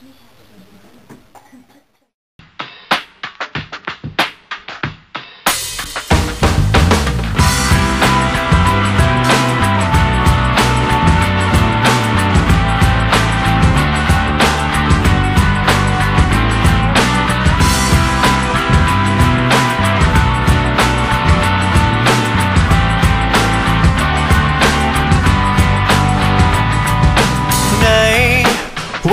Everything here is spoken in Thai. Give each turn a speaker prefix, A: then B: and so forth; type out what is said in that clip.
A: Let me have a